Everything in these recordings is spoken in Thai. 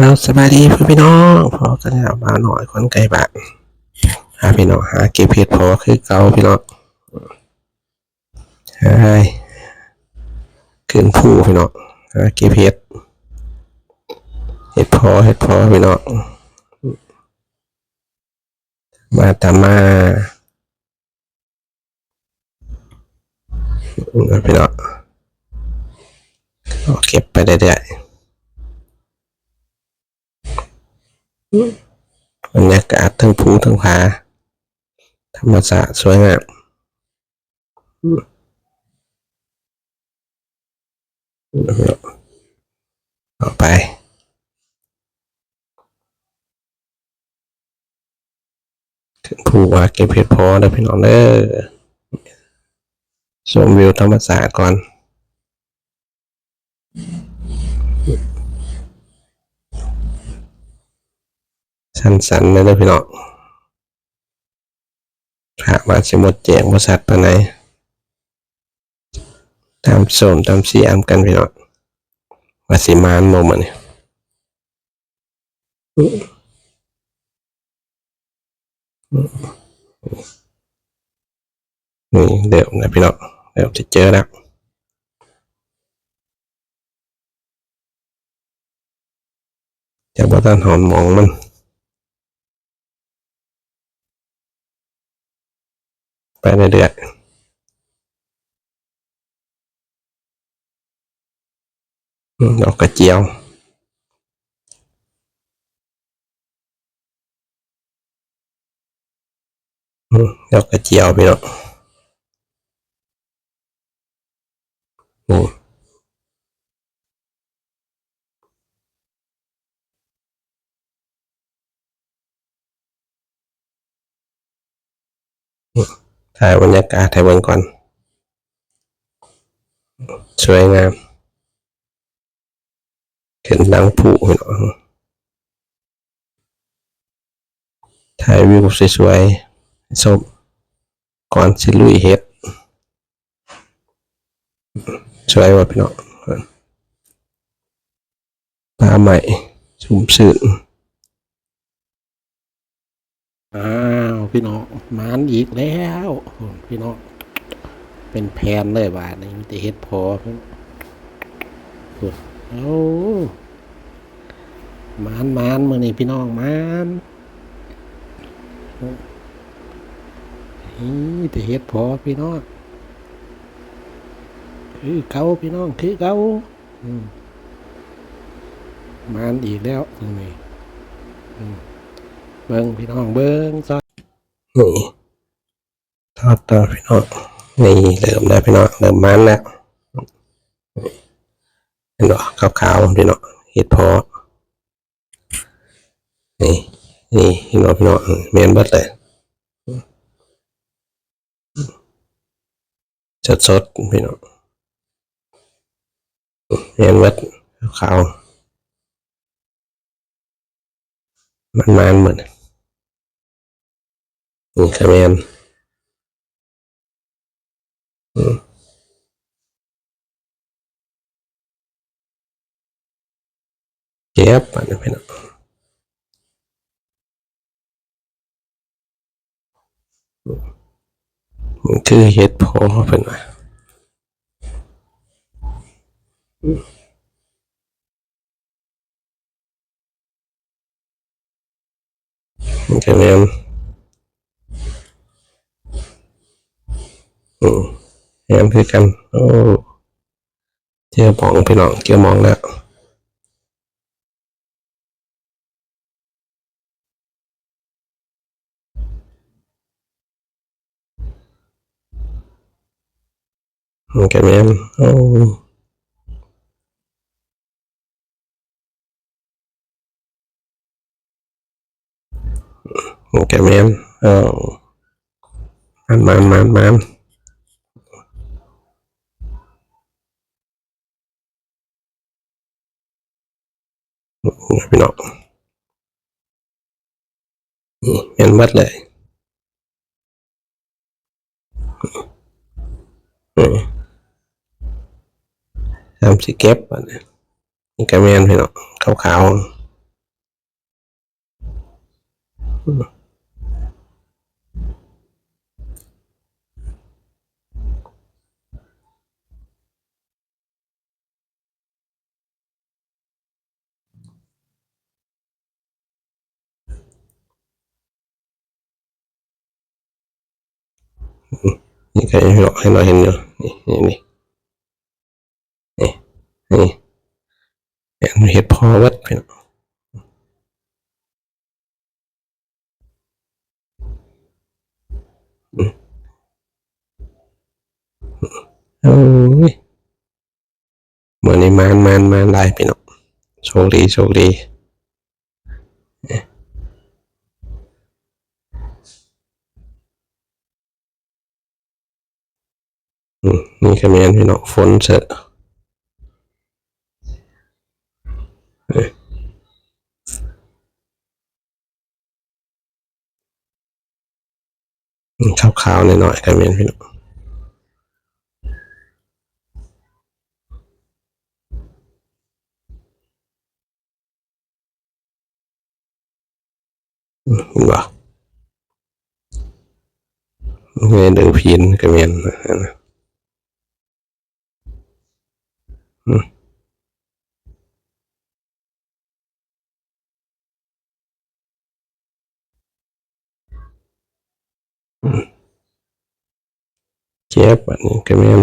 เราสบายดีพี่พี่น้องพอกันแล้วมาหน่อยคนไกลบ้านหาพี่น้องหาเก็บเห็ดพอคือเก่าพี่น้องใช่ขึ้นผู้พี่น้องหาเก็บเห็ดเห็ดพอเห็ดพอพี่น้องมาตามาพี่น้องเอาเก็บไปเรื่อยๆ บรรยากาศทั้งภูทั้งผาธรรมศาสตร์สวยงามต่อไปถึงภูว่าเก็บเห็ดพอได้พี่น้องเด้อชมวิวธรรมศาสตร์ก่อน สันๆเลยเด้อพี่น้องพระว่าสิหมดแจงบริษัทปานไหนตามโสมตามเสียมกันพี่น้องว่าสิมานโมมันนี่นี่เดี๋ยวนะพี่น้องเดี๋ยวจะเจอแล้วจะบ่ทันหอมหมองมัน ไปเรื่อยๆอืมดอกกระเจียวอืมดอกกระเจียวพี่น้องอืม ถ่ายบรรยากาศถ่ายเบิ่งก่อน สวยงามเห็นดังผุพี่น้องถ่ายวิวสวยๆชมก่อนสิลุยเฮ็ดสวยว่ะพี่น้องปลาใหม่ชุ่มชื่น อ้าวพี่น้องมานอีกแล้วพี่น้องเป็นแพนเลยบาทนี่มีแต่เฮ็ดพอเพิ่นโอ้โอ้มานมานมือนี่พี่น้องมานนี่แต่เฮ็ดพอพี่น้องคือเก่าพี่น้องคือเก่าอืมมานอีกแล้วตรงนี้อืม เบิ้งพี่น้องเบิ้งซะนี่ทอดต่อพี่น้องนี่เริ่มได้พี่น้องเริ่มมันแล้วเห็นบ่ขาวๆพี่น้องเห็ดพอนี่นี่พี่น้องพี่น้องเมียนเบิดเลยสดสดพี่น้องเมียนเบิดขาวมันมันเหมือน นี่ขมิ้นเก็บอันนี้พี่น้องมันคือเห็ดพอเป็นว่ามันจะแม่น อืมแม่นคือกัน โอ้เจอมองพี่น้องเจอมองแล้วมันก็แม่นโอ้มันก็แม่นเออมันมันมันมัน นี่พี่น้องนี่แม่นวัดเลยทำสิเก็บอันนี้กระแมนพี่น้องขาวๆ นี่ก็ให้เราให้เราเห็นอยู่นี่นี่นี่นี่นี่เห็นเห็ดพอวัดพี่น้องอืมโอ้ยเมื่อนี้มานมานมานได้พี่น้องโชคดีโชคดี นี่ก็แมนพี่น้องฝนเสอะขาวขาวๆหน่อยๆกันเมียนพี่น้องอืมเห็นเดึงพีนกันเมียนนะ อืมอืมเจ็บอันนี้กัน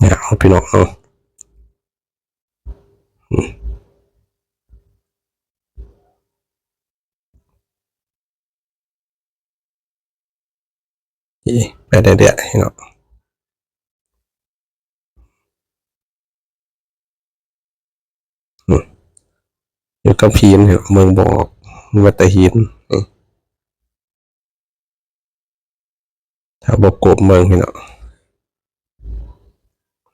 เมียนโอ้กันเมียนโอ้ยเนี่ยเอาพี่น้องเนาะอืมอีไปเรื่อยๆพี่น้องอยู่กับพีนเนี่ยเมืองบอกวัตะหินนี่ถ้าบอกกบเมืองพี่น้อง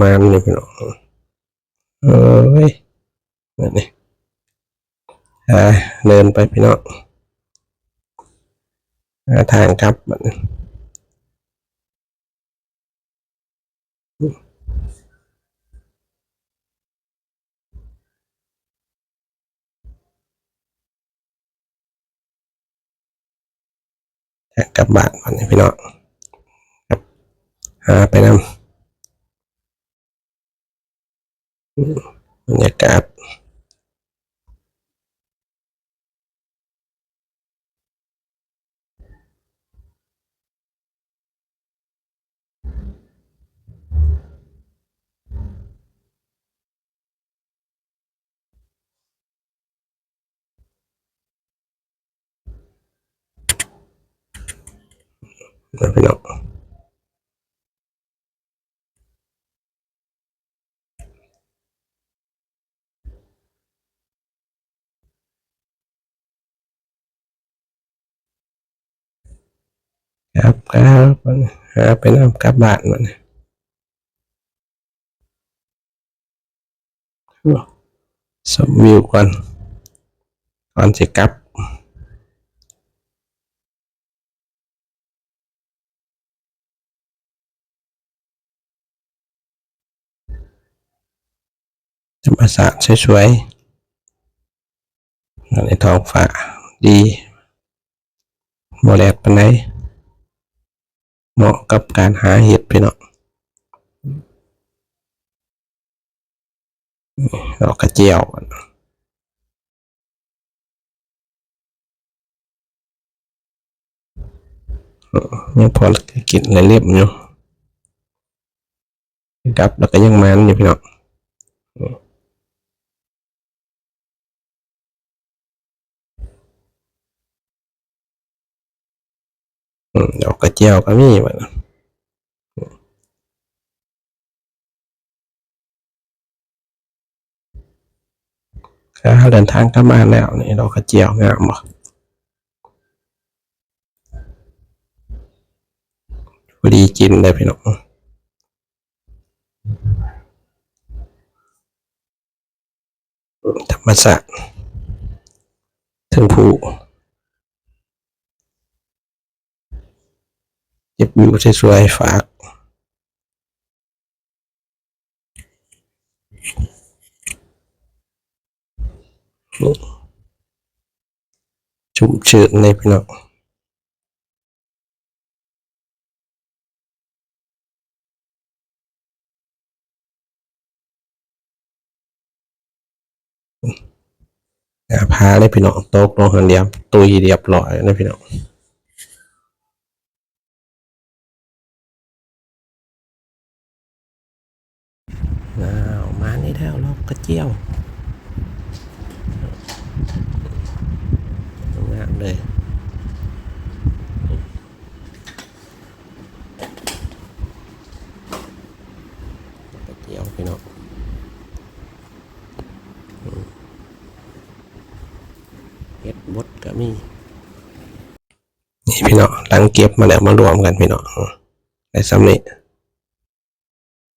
มันนี่พี่น้องเอ้ยนี่อ่าเดินไปพี่น้องหาทางกลับมันกลับบ้านมันนี่พี่น้องครับไปนำ บรรยากาศนะพี่น้องครับครับ มันหาไปน้ำกลับบ้านมันสมวิวก่อนก่อนจะกลับธรรมศาสตร์สวยๆในท้องฟ้าดีโมแลดปันไหน เหมาะกับการหาเห็ดพี่น้องดอกกระเจียวยังพอกินอะไรเรียบอยู่ครับแล้วก็ยังมันอยู่พี่น้อง ดอกกระเจียวก็มีบัดนะถ้าเดินทางกลับบ้าแล้วนี่ดอกกระเจียวงามบ่พอดีกินเลยพี่น้องธรรมศาสตร์ถึงผู้ เก็บวิวสวยๆฝากชุ่มชื้นเลยพี่น้องอาพาได้พี่น้องตกลงหันเดียบตุยเรียบร้อยนะพี่น้อง กระเจียวงามเลยกระเจียวพี่น้องเฮ็ดบดก็มีนี่พี่น้องหลังเก็บมาแล้วมารวมกันพี่น้องในซ้ำนี้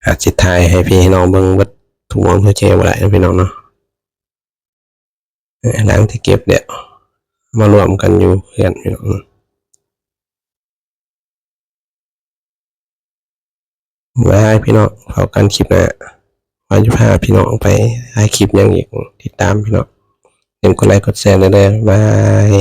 อาจสิทายให้พี่น้องเบิ่งเบัด ทุกมองทุกเจบ่ได้นะพี่น้องเนาะหลังที่เก็บเนี่ยมารวมกันอยู่เพื่อนพี่น้องไว้ให้พี่น้องเผากันคลิปน้าว่าจะพาพี่น้องไปให้คลิปยังอีกติดตามพี่น้องเห็นกดไลค์กดแชร์เลยเด้อบาย